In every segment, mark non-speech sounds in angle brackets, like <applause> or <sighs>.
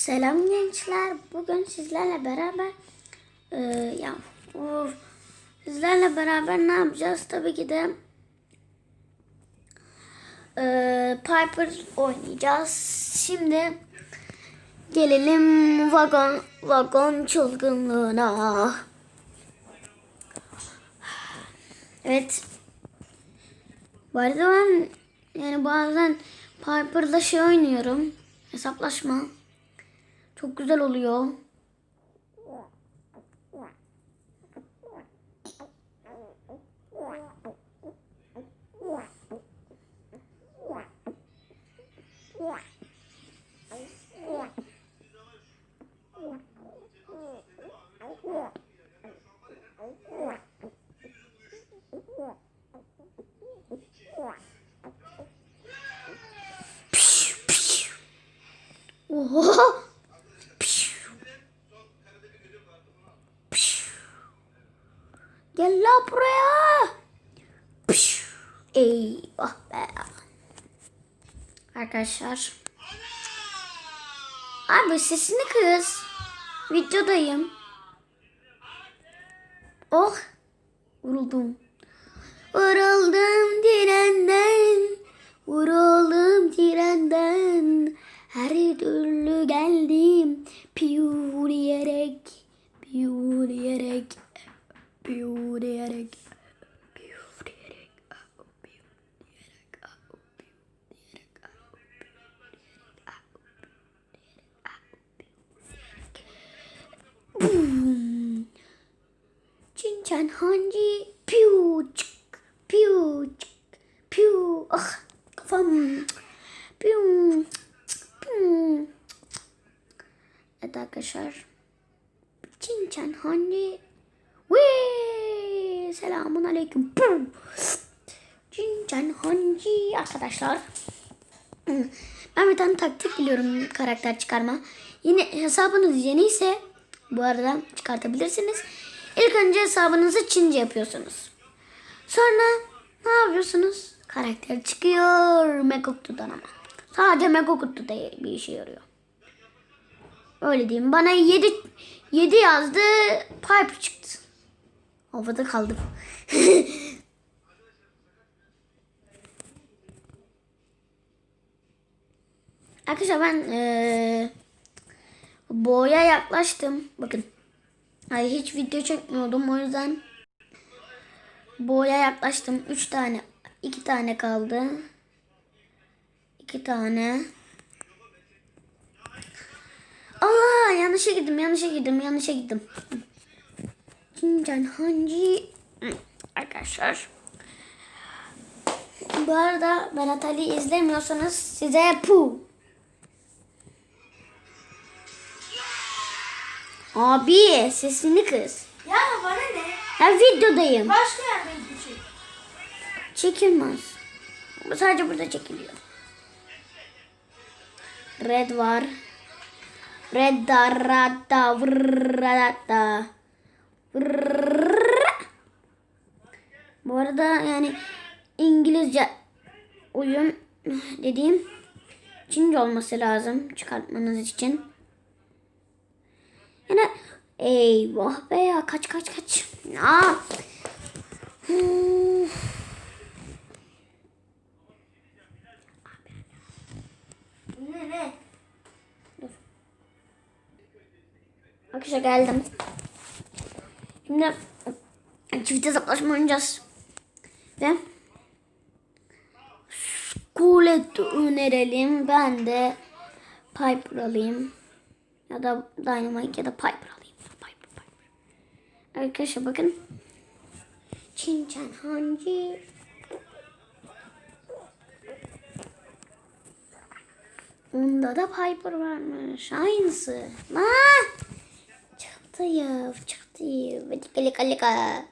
Selam gençler. Bugün sizlerle beraber e, ya of, sizlerle beraber ne yapacağız? Tabii ki de e, Piper oynayacağız. Şimdi gelelim vagon vagon çılgınlığına. Evet. Bu arada ben yani bazen Piper'da şey oynuyorum. Hesaplaşma. Çok güzel oluyor. <laughs> Oha! Gel la buraya. Eyvah be. Arkadaşlar. Abi sesini kız. Videodayım. Oh. Vuruldum. Vuruldum direnden. Vuruldum direnden. Her türlü geldim. Piu diyerek. Piu diyerek. Piu diyerek. Piu diyerek. Piu diyerek. Boom. Çinçen hangi? Piu çık. Piu çık. Piu. Ah kafam. Piu. Piu. Evet arkadaşlar. Çinçen hangi? Wee! Selamun aleyküm. Çinçen hangi arkadaşlar? Ben bir tane taktik biliyorum karakter çıkarma. Yine hesabınız yeni ise bu arada çıkartabilirsiniz. İlk önce hesabınızı Çince yapıyorsunuz. Sonra ne yapıyorsunuz? Karakter çıkıyor Megoktu'dan ama. Sadece Megoktu'da bir işe yarıyor. Öyle diyeyim. Bana 7 7 yazdı. Piper çıktı. Havada kaldım. <laughs> Arkadaşlar ben eee boya yaklaştım. Bakın. Ay hiç video çekmiyordum o yüzden boya yaklaştım. 3 tane 2 tane kaldı. 2 tane. Allah yanlışa gittim yanlışa gittim yanlışa gittim. Cincan Hangi arkadaşlar. Bu arada Berat Ali izlemiyorsanız size pu. Abi sesini kız. Ya bana ne? Ben videodayım. Başka yerde çek. Çekilmez. Sadece burada çekiliyor. Red var. Red da rada vrrrada. Vrrrra. Bu arada yani İngilizce uyum dediğim Çince olması lazım çıkartmanız için. Yine eyvah be ya kaç kaç kaç. Aa. Hmm. Arkadaşlar geldim. Şimdi çift hesaplaşma oynayacağız. Ve Scarlet önerelim. Ben de Piper alayım. Ya da Dynamite ya da Piper alayım. Piper, Piper. Arkadaşlar bakın. Çinçen hangi? Onda da Piper varmış. Aynısı. Aa! Ya. Çıktı. Lika lika.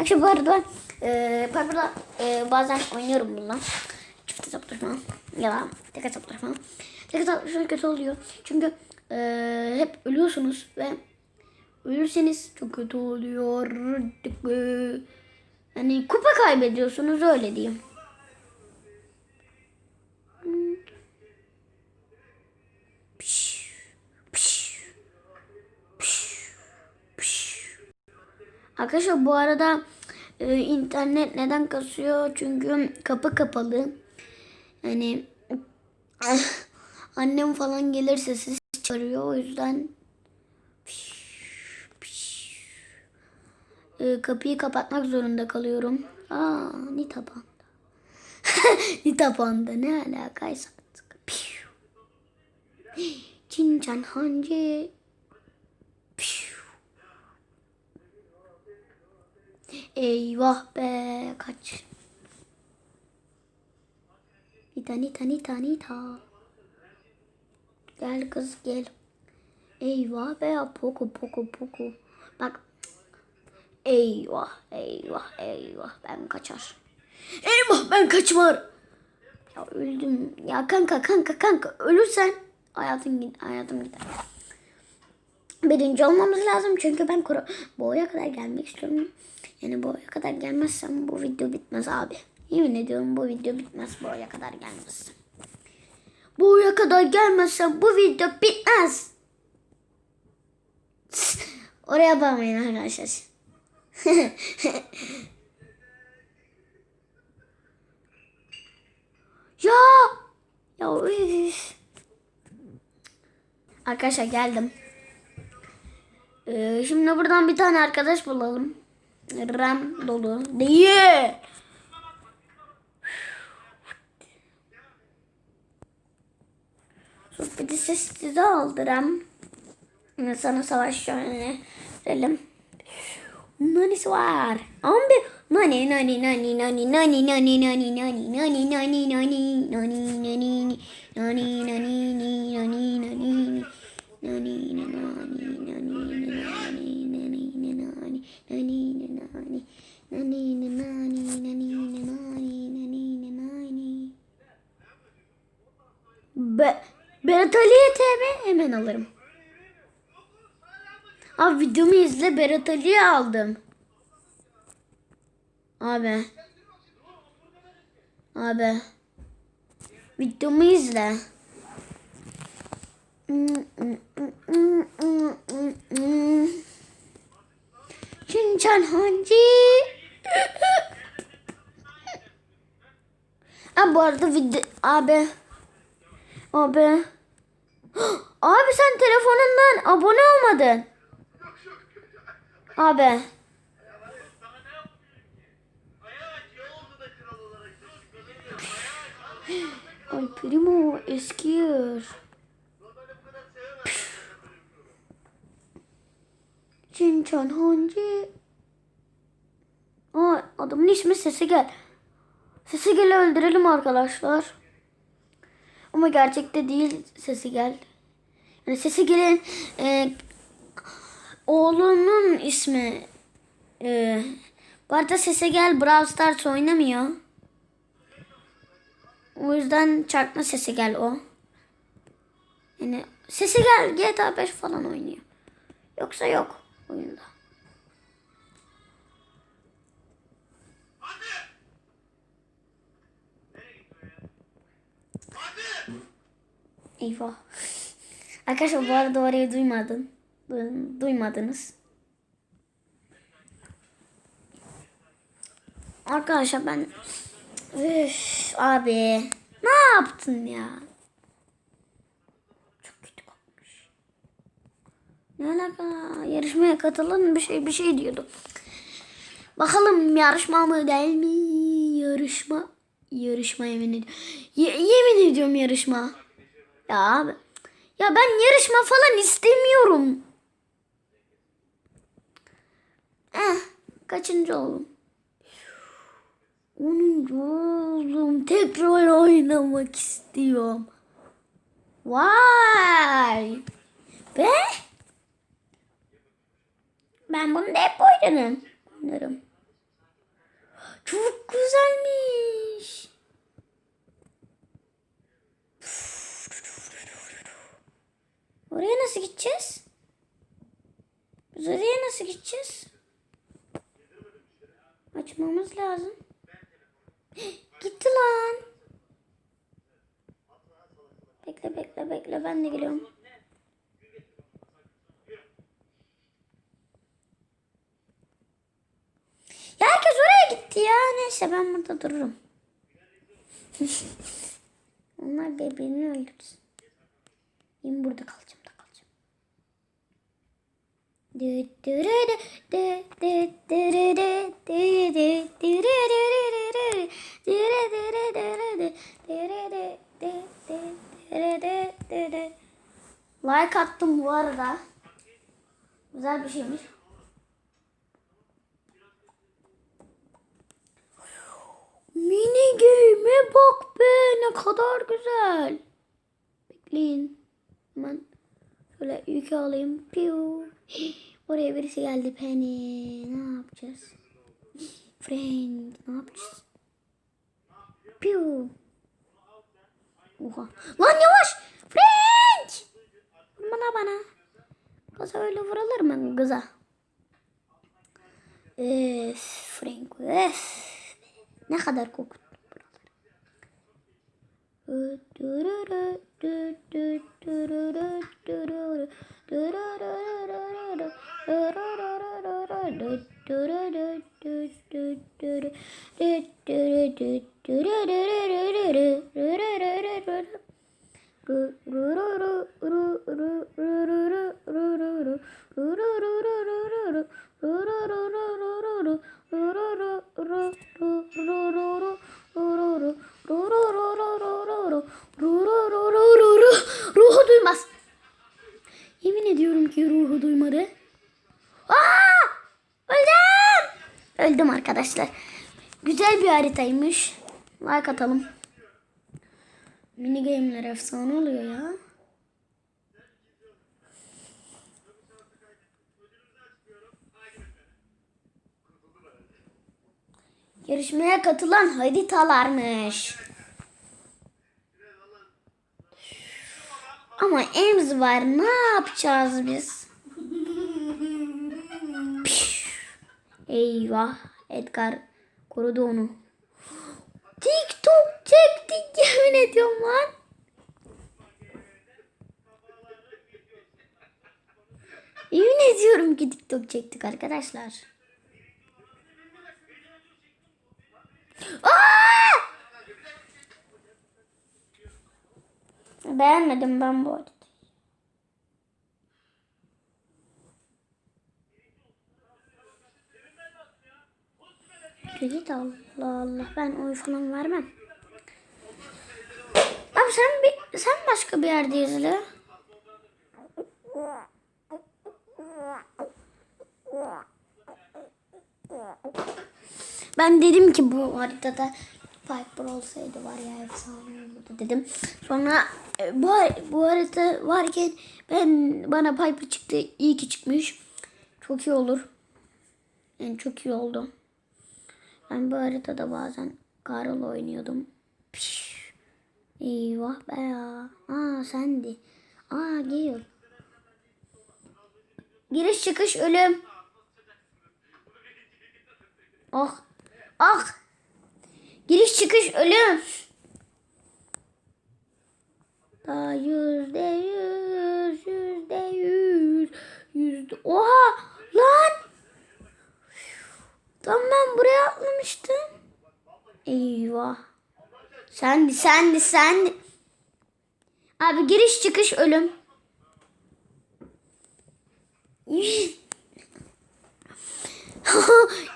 Akşam bu arada e, Piper'la e, bazen oynuyorum bununla. Çift hesaplaşma ya da tek hesaplaşma. Tek hesaplaşma kötü oluyor. Çünkü e, hep ölüyorsunuz ve ölürseniz çok kötü oluyor. Yani kupa kaybediyorsunuz öyle diyeyim. Hmm. Piş. Arkadaşlar bu arada e, internet neden kasıyor? Çünkü kapı kapalı. Yani <laughs> annem falan gelirse ses çıkarıyor. O yüzden <laughs> e, kapıyı kapatmak zorunda kalıyorum. Aa, Nita Panda. <laughs> Nita Panda ne alakaysa artık. Çincan Hanci. Piu. Eyvah be kaç. Nita Nita Nita Nita. Gel kız gel. Eyvah be poku poku poku. Bak. Eyvah eyvah eyvah ben kaçar. Eyvah ben kaçmar. Ya öldüm. Ya kanka kanka kanka ölürsen hayatın hayatım gider. Birinci olmamız lazım çünkü ben kuru bu oya kadar gelmek istiyorum. Yani bu oya kadar gelmezsem bu video bitmez abi. Yemin ediyorum bu video bitmez bu oya kadar gelmezsem. Bu oya kadar gelmezsem bu video bitmez. <laughs> Oraya bakmayın arkadaşlar. <laughs> ya ya üf. Arkadaşlar geldim. Ee, şimdi buradan bir tane arkadaş bulalım. RAM dolu. Değil. Sohbeti sessize aldı RAM. Yine Sana savaş şöyle. Nanisi var. Ama bir nani nani nani nani nani nani nani nani nani nani nani nani nani nani nani nani nani nani nani Be Berat Ali'ye TB hemen alırım. Abi videomu izle Berat Ali'yi aldım. Abi. Abi. Videomu izle. Çinçan Hancı. Abi bu arada video... Abi. Abi. <gasps> Abi sen telefonundan abone olmadın. Abi. <sighs> Ay primo eski yer. Çinçan <sighs> Hancı. Aa, adamın ismi Sesi Gel. Sesi Gel'i öldürelim arkadaşlar. Ama gerçekte değil Sesi Gel. Yani Sesi Gel'in e, oğlunun ismi e, bu arada Sese Gel Brawl Stars oynamıyor. O yüzden çarpma Sese Gel o. Yani Sese Gel GTA 5 falan oynuyor. Yoksa yok oyunda. Eyvah. Arkadaşlar bu arada orayı duymadım. Du- Duymadınız. Arkadaşlar ben Üf, abi ne yaptın ya? Çok kötü kokmuş. Ne alaka? Yarışmaya katılan bir şey bir şey diyordu. Bakalım yarışma mı değil mi? Yarışma. Yarışma yemin ediyorum. Ye- yemin ediyorum yarışma. Ya abi. Ya ben yarışma falan istemiyorum. Eh, kaçıncı oldum? Onuncu oldum. Tekrar oynamak istiyorum. Vay. Be. Ben bunu da hep. Oynarım. Çok güzelmiş. Oraya nasıl gideceğiz? Biz oraya nasıl gideceğiz? Açmamız lazım. <gasps> Gitti lan. Bekle bekle bekle ben de geliyorum. gitti ya. Neyse ben burada dururum. <laughs> Onlar birbirini öldürsün. Ben burada kalacağım Like attım bu arada. Güzel bir şeymiş. Mini game'e bak be ne kadar güzel. Bekleyin. Hemen şöyle yükü alayım. Piu. Oraya birisi geldi Penny. Ne yapacağız? Frank ne yapacağız? Piu. Oha. Lan yavaş. Frank. Bana bana. Kıza öyle vurulur mu kıza? Öf, Frank öf. Ne kadar kokuttum Ru arkadaşlar. Güzel bir haritaymış. Like atalım. Mini game'ler efsane oluyor ya. Yarışmaya katılan haritalarmış. Ama Ems var. Ne yapacağız biz? <laughs> Eyvah. Edgar korudu onu. TikTok çektik yemin ediyorum lan. Yemin ediyorum ki TikTok çektik arkadaşlar. Aa! Beğenmedim ben bu arada. Git Allah Allah ben oy falan vermem. Abi sen bir sen başka bir yerde izle. Ben dedim ki bu haritada Piper olsaydı var ya efsane olurdu dedim. Sonra e, bu, bu harita varken ben bana Piper çıktı. İyi ki çıkmış. Çok iyi olur. Yani çok iyi oldu. Ben bu haritada bazen Carl oynuyordum. Piş. Eyvah be ya. Aa sendi. Aa geliyor. Giriş çıkış ölüm. Ah. Ah. Giriş çıkış ölüm. Daha yüzde yüz, yüzde yüz, yüzde... Oha! Lan! Tam ben buraya atlamıştım. Eyvah. Sendi, sendi, sendi. Abi giriş çıkış ölüm. <laughs>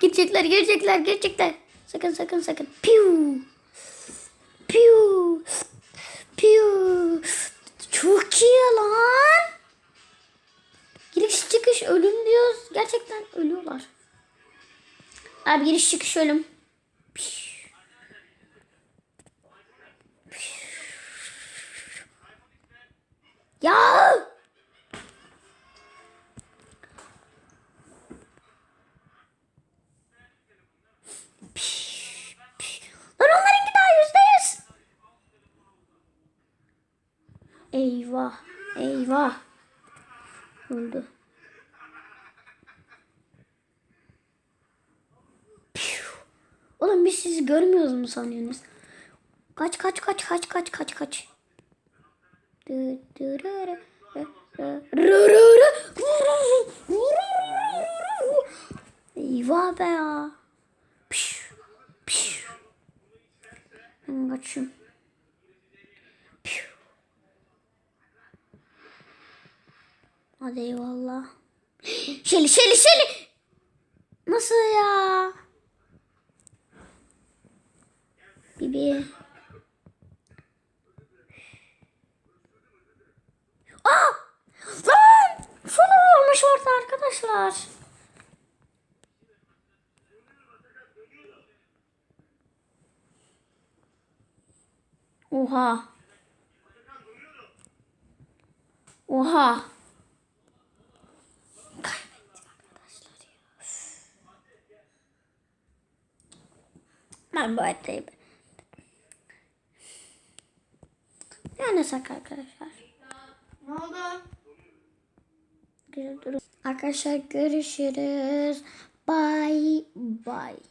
girecekler, girecekler, girecekler. Sakın, sakın, sakın. Piu. Piu. Piu. Çok iyi lan. Giriş çıkış ölüm diyoruz. Gerçekten ölüyorlar. Abi giriş çıkış ölüm. Ya! Lan onlarınki daha yüzde yüz. Eyvah. Eyvah. Öldü. Oğlum biz sizi görmüyoruz mu sanıyorsunuz? Kaç kaç kaç kaç kaç kaç kaç. Eyvah be ya. Piş, piş. Ben kaçayım. Hadi eyvallah. Şeli şeli şeli. Nasıl ya? Bibi. Aa! Lan! Sonra olmuş orada arkadaşlar. Oha. Oha. Ben bu haritayı yani sak arkadaşlar. Ne oldu? Arkadaşlar görüşürüz. Bye bye.